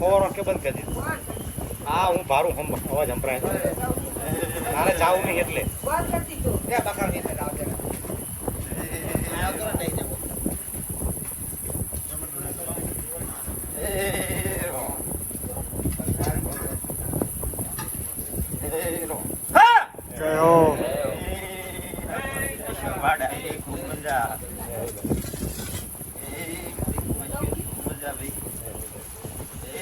ફોરો કે બંધ કરી દીધું હા હું ભારું હમ અવાજ સંભળાય તારે જાવું નહીં એટલે મજા હો રામ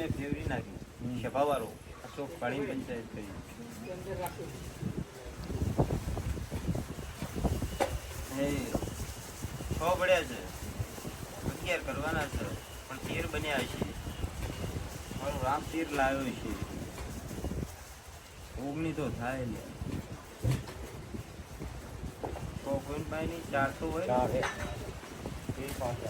મેં ફેવરી નાખી. શેપાવાળો અશોક પાણી પંચાયત કરી. છ પડ્યા છે. અગિયાર કરવાના છે. પણ તેર બન્યા છે મારો રામ તીર લાવ્યો છે ઓગણી તો થાય લે કોઈ ભાઈ ની? ચારસો હોય ચાર હે એ પાંચ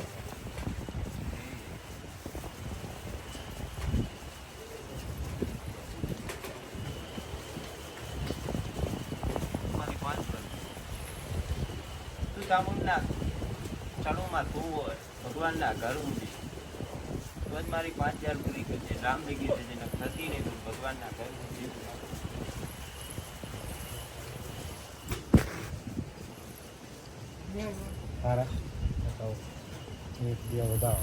મારી પાંચ પર તું હોય, ભગવાનના ઘર સુધી તો જ પાંચ હજાર પૂરી કરજે. રામ ભેગી છે જેને થતી નહીં તો ભગવાનના ઘર સુધી બતાવો. એક બે વધારો.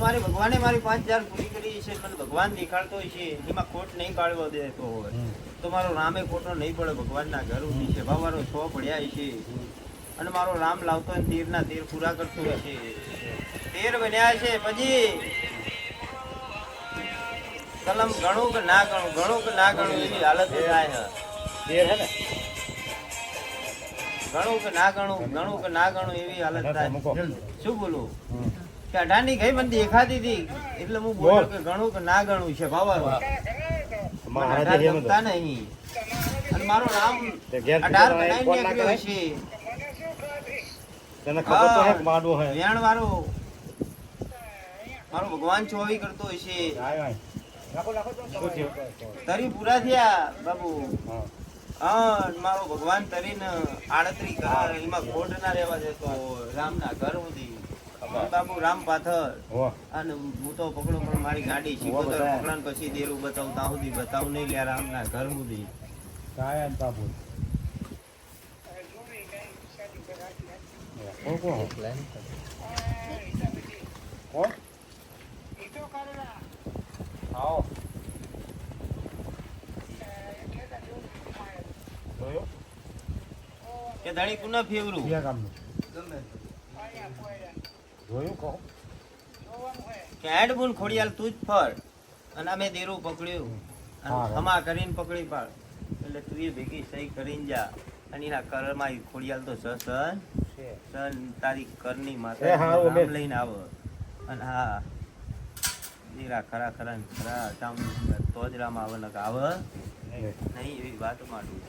મારી ભગવાને મારી પાંચ હજાર પૂરી કરી છે મને ભગવાન દેખાડતો છે એમાં ખોટ નહીં પાડવા દેતો હોય. તો મારો રામે ખોટો નહીં પડે ભગવાનના ઘર ઊંધી છે મારો છ પડ્યા છે. અને મારો રામ લાવતો હોય ને તીરના તીર પૂરા કરતો છે. તેર બન્યા છે પછી કલમ ગણું કે ના ગણું? ગણું કે ના ગણું એવી હાલત થાય તેર હે ને? ગણું કે ના ગણું ગણું કે ના ગણું એવી હાલત થાય. શું બોલું? કે અઢાની ગઈ મને દેખાતી હતી એટલે હું બોલ. બોલ્યો કે ગણું કે ના ગણું છે એમ ગમતા નહીં. અને મારું નામ અઢાર ના નીકળ્યો છે. તને ખબર તો હે માડું હે? વેણ વાળો. મારો ભગવાન ચોવી કરતો હશે? તરી પૂરા થયા બાબુ હા. હા મારો ભગવાન તરીને આડત્રી કરાર એમાં ખોટ ના રહેવા દેતો રામના ઘર સુધી બાપુ રામ પાથર અને હું તો પકડો પણ મારી ગાડી શીખોતર બતાય. પકડાન પછી દેરું બતાવું ત્યાં સુધી બતાવું નહીં લ્યા રામના ઘર સુધી કાયમ બાપુ. કોણ? આવો. જોયું? કે દાણી કુના ફેવરું? ક્યાં ગામનું? જોયું કહો. કે હેડબુન ખોડિયાલ તું જ ફર અને અમે દેરું પકડ્યું. અને હમા કરીને પકડી પાડ. એટલે તું એ ભેગી સહી કરીને જા. અને એના કરમાં ખોડિયાલ તો સસન સન તારી કરની ની માતા. લઈને આવો. અને હા દીરા ખરા ખરા ને ખરા ચામ તોજરામાં આવે ને આવે. નહીં એવી વાત માંડું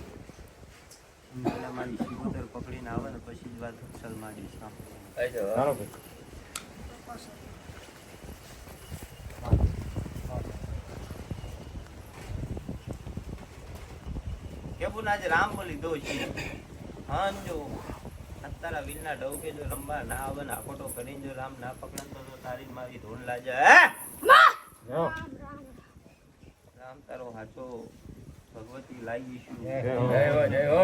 પેલા મારી શિવોતર પકડીને આવે ને પછી જ વાત અક્ષર માંડીશ આમ ચાલો ભાઈ. કેવું આજે રામ બોલી દો છે હા જો. અત્યારા વીરના ડવ જો રંબા ના આવે ને આખોટો કરીને જો રામ ના પકડે તો તારી મારી ધૂન લાજે હે? રામ તારો હાચો ભગવતી લાગીશું જય જય હો, જય હો.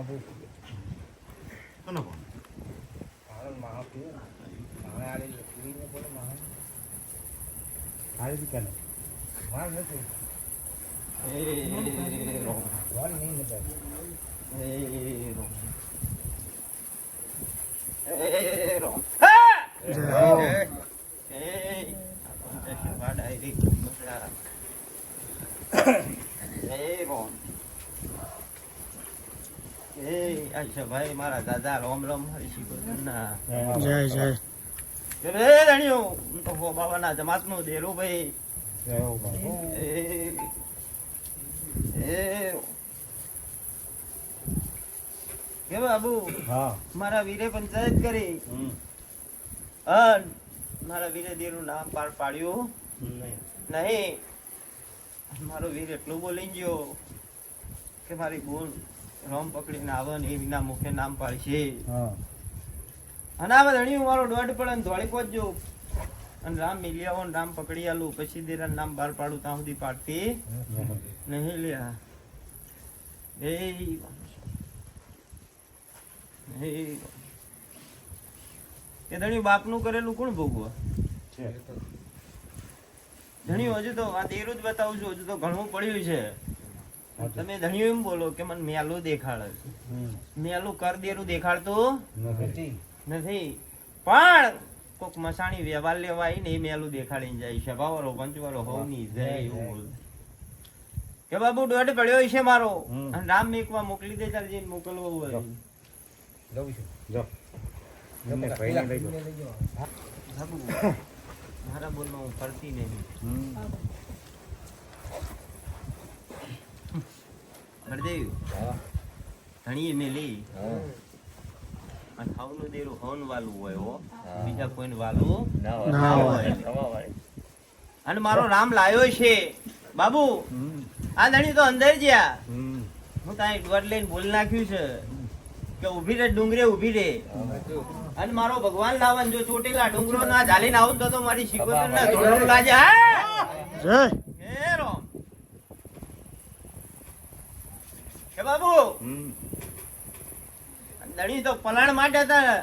ના ના સ્કૂલમાં તો હમ કરો કરો ચાઈ સુધી એ બોનશી કોનો ફોન હારી દીકરા એ રો. એ રો. એ રો. હા! જય હો એ શિવા ડાયરી મસલા. એ રો. એ ભાઈ મારા દાદા રોમ રોમ હરી જય જય. રે ધણિયો હું તો હો બાબાના જમાતનો દેરો ભાઈ. એ એ. કે બાબુ? મારા વીરે પંચાયત કરી. મારા વીરે દેરું નામ પાર પાડ્યું. નહીં. નહીં. મારો વીર એટલું બોલી ગયો કે મારી બોન રોમ પકડીને આવે ને એ વિના મુખે નામ પાડશે. અને આ ધણિયું મારો દોઢ પડે ને ધોળી પહોંચજો અને રામ મિલી આવો ને રામ પકડી આલું. પછી દેરા નામ બહાર પાડું ત્યાં સુધી પાડતી નહીં લ્યા. એ એ એ બાપનું કરેલું કોણ ભોગવા? છે. હજુ તો આ દેરું જ બતાવું છું હજુ તો ઘણું પડ્યું છે. તમે ધણિયું એમ બોલો કે મને મેલું દેખાડે મેલું કર દેરું દેખાડતું નથી. નથી. પણ કોક મસાણી વ્યવહાર લેવા આવીને એ મેલું દેખાડીને જાય છે. ભાવરો પંચવારો હોવની જય એવું બોલ કે બાબુ દોઢ પડ્યો છે મારો. અને રામ મેકવા મોકલી દે ચાલ જઈને મોકલવો હોય. જવું છું. ભાઈને લઈ જાઓ. બાબુ મારા બોલમાં હું ફરતી નહીં. હરદેવ ધણીએ મેલી અને હવનું દેરું હવન વાલું હોય હો. બીજા કોઈને વાલું ના હોય. અને મારો રામ લાયો છે. બાબુ આ ધણી તો અંદર જ્યા હું તારી લઈને બોલ નાખ્યું છે. કે ઊભી રે ડુંગરે ઊભી રે અને મારો ભગવાન લાવન જો ચોટીલા ડુંગરો ના ઝાલીને આવું તો તો મારી શીખો ના ધોરણ લાજે હા જય હે રોમ કે બાબુ. દડી તો પલાણ માટે હતા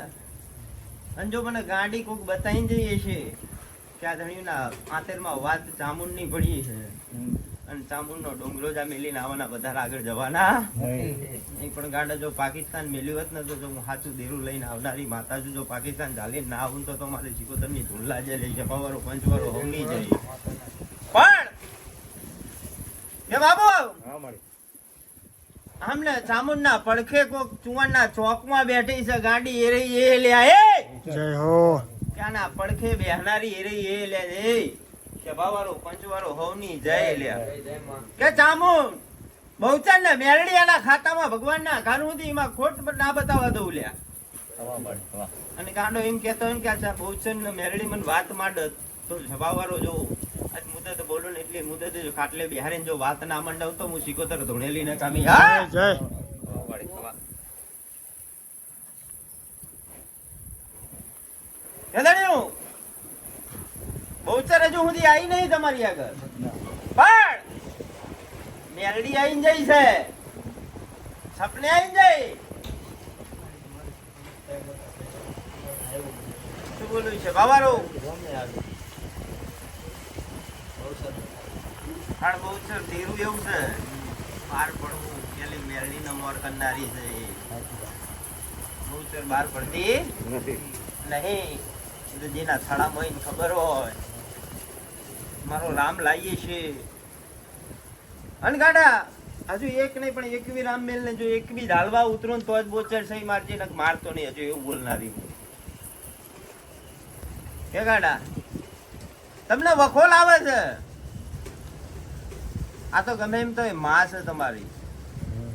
અને જો મને ગાડી કોક બતાવીને જઈએ છે કે આ ધણીના આંતરમાં વાત ચામુંડની પડી છે. અને ચામુંડનો ડુંગરો જ આ મેલીને આવવાના વધારે આગળ જવાના. નહીં પણ ગાડા જો પાકિસ્તાન મેલ્યું હોત ને તો જો હું સાચું દેરું લઈને આવનારી માતા જો પાકિસ્તાન ચાલી ના આવું તો તો મારે ની ધૂળલા જે લઈ જપાવાળો પંચવાળો હોમી જાય પણ! બાબુ! હા મળી. આમને ચામુંડના પડખે કોક ચુવાના ચોકમાં બેઠી છે ગાડી એ રહી એ લ્યા એ! જય હો. ક્યાંના પડખે બેહનારી એ રહી એ લે એ! સભાવાળો પંચવાળો હોવની જય લ્યા કે ચામુંડ બહુચન ને મેરડિયાના ખાતામાં ભગવાનના કાનુદી માં ખોટ ના બતાવવા દઉં લ્યા. અને ગાંડો એમ કેતો એમ કે આ બહુચર ને મેરડી મને વાત માંડ તો સભાવાળો જો આજ મુદત બોલો ને એટલી મુદત જો ખાટલે બિહારીને જો વાત ના મંડાવ તો હું સિકોતર ધોણેલી ને કામી. હા! જય. કેદાણીઓ બહુચર હજુ સુધી આવી નહીં તમારી આગળ. પણ મેરડી આવીને જઈ છે. સપને આવીને જઈ. શું બોલું છે? બાબારો બહુચર ધીરું એવું છે. બહાર પડવું પેલી મેરડી નો મોર કરનારી છે બહુ બહુચર બહાર પડતી? નહીં. તો જેના થાળા હોય ખબર હોય. મારો રામ લાવીએ છે. અનગાડા હજુ એક નહીં પણ એક બી રામ મેલ ને જો એક બી ઢાલવા ઉતરો ને તો જ બોચર સહી મારજે ને મારતો નહીં હજુ એવું બોલનારી હું. કે ગાડા તમને વખોલ આવે છે? આ તો ગમે એમ તો એ માં છે તમારી.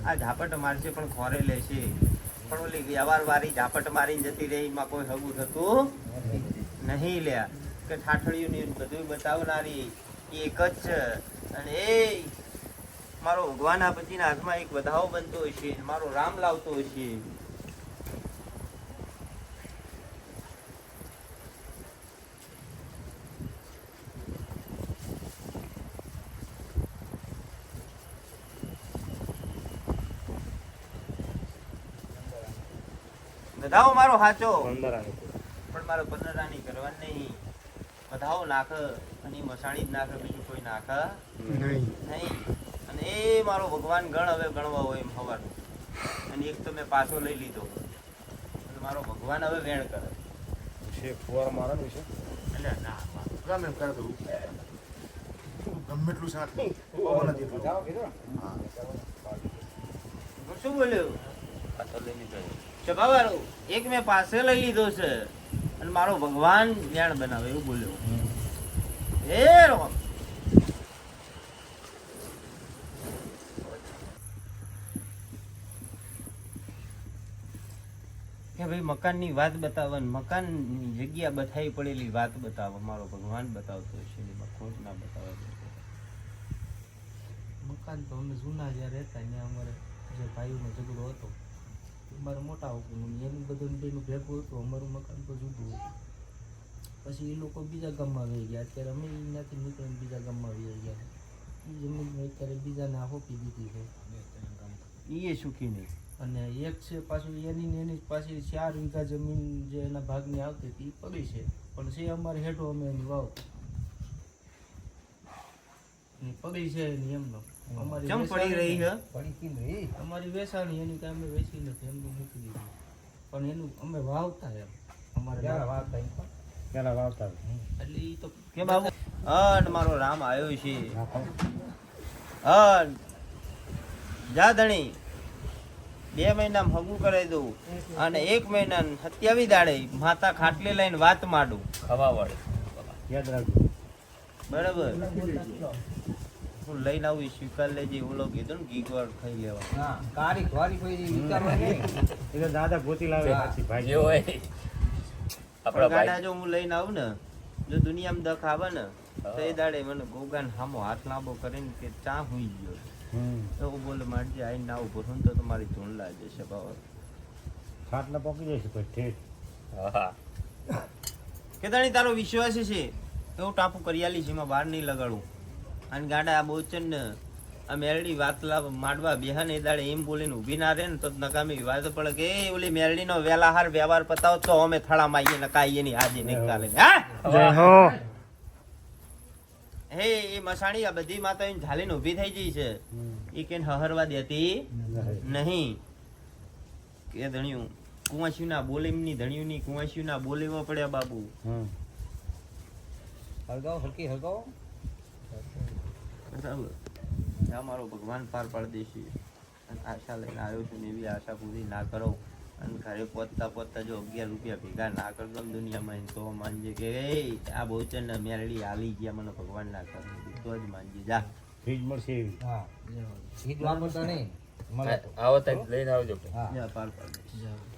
આ ઝાપટ મારશે પણ ખોરે લેશે. પણ ઓલી વ્યવહાર વાળી ઝાપટ મારીને જતી રહી, એમાં કોઈ હગું થતું નહીં લ્યા કે ઠાઠળિયું ને બધું બતાવનારી એક જ છે. અને એ મારો ભગવાન પછીના હાથમાં એક વધાવો બનતો હશે, મારો રામ લાવતો હશે. વધાવો મારો હાચો પંદર પણ મારો પંદરાની કરવા નહીં. વધાવો નાખ અને મસાણી જ નાખ બીજું કોઈ નાખ. નહીં. નહીં. અને એ મારો ભગવાન ગણ હવે ગણવા હોય એમ હવાનું. અને એક તો મેં પાછો લઈ લીધો. મારો ભગવાન હવે વેણ કરે. છે ફુવાર મારવાનું છે. એટલે ના ગમે એમ કરે તું ગમે એટલું સાથ પવન જ એટલો. જાઓ કીધું હું. લઈ બોલ્યો સ્વભાવવાળો એક મેં પાસે લઈ લીધો છે. અને મારો ભગવાન જ્ઞાન બનાવે એવું બોલ્યો. એ કે ભાઈ, મકાનની વાત બતાવો મકાનની જગ્યા બતાવી પડેલી વાત બતાવો. મારો ભગવાન બતાવતો છે ખોટ ના બતાવે મકાન તો અમે જૂના જ્યાં રહેતા, ત્યાં અમારે જે ભાઈઓનો ઝઘડો હતો અમારે મોટા હુકુમ એનું બધું બેનું ભેગું હતું અમારું મકાન તો જુદું હતું. પછી એ લોકો બીજા ગામમાં વહી ગયા. અત્યારે અમે ત્યાંથી નીકળીને બીજા ગામમાં વહી ગયા. એ જમીન અત્યારે બીજાને આપી દીધી છે. એ સુખી નહીં. અને એક છે પાછું એની ને એની પાછી ચાર વીઘા જમીન જે એના ભાગની આવતી હતી એ પડી છે. પણ છે અમારે હેઠો અમે એની વાવ પડી છે એની એમનો. અમારી ચમ પડી રહી છે અમારી વેચાણી એની કાંઈ અમે વેચી નથી એમનું મૂકી દીધું. પણ એનું અમે વાવતા એમ. અમારે પેલા વાવતા એટલે એ તો કે બાબુ અન મારો રામ આવ્યો છે. અન જા ધણી. બે મહિના હગું કરાવી દઉં. અને એક મહિના સત્યાવી દાડે માતા ખાટલી લઈને વાત માંડું. યાદ રાખજો. બરાબર. હું લઈને આવું સ્વીકાર લેજે ઓલો કીધું ને ઘી ગોળ ખાઈ લેવા એ દાદા ગોતી લાવે પછી ભાઈ. પણ ગાડા જો હું લઈને આવું ને જો દુનિયામાં દખ આવે ને તો એ દાડે મને ગોગાન હામો હાથ લાંબો કરીને કે ચા હુઈ ગયો. તો હું બોલે મારજે આઈને ના ઊભો ને તો તમારી ધૂણ લાગે છે બાબા ખાટલા પોકી જશે પછી ઠેઠ. કેદાણી તારો વિશ્વાસ છે? એવું ટાપુ કરિયાલી છે એમાં બહાર નહીં લગાડું. અને ગાડા આ બોચન ને આ મેરડી વાત લાવ માંડવા બેહન એ દાડે એમ બોલીને ઊભી ના રહે ને તો નકામી વાત પડે કે એ ઓલી મેરડીનો વેલા હાર વ્યવહાર પતાવ તો અમે થડામાં આવીએ નકાઈએ ની હાજી નિકાલે હા. જય હો. હે એ મસાણી આ બધી માતા એને ઝાલીને ઊભી થઈ ગઈ છે. એ કેન હહરવા દેતી નહીં. નહીં. કે ધણ્યું કુંવાસ્યું ના બોલીમની ધણ્યું ની કુંવાસ્યું ના બોલીવો પડ્યા બાબુ. હમ. બરાબર. આ મારો ભગવાન પાર પાડી દેશે અને આશા લઈને આવ્યો છું ને એવી આશા પૂરી ના કરો. અને ઘરે પહોંચતા પહોંચતા જો અગિયાર રૂપિયા ભેગા ના કરતો દુનિયામાં તો માનજે કે આ બહુચન મેરડી આવી ગયા મને ભગવાન ના કરે. તો જ માનજે. જા. ફ્રીજ મળશે એવી. જા પાર પાડી દેશે જાઓ.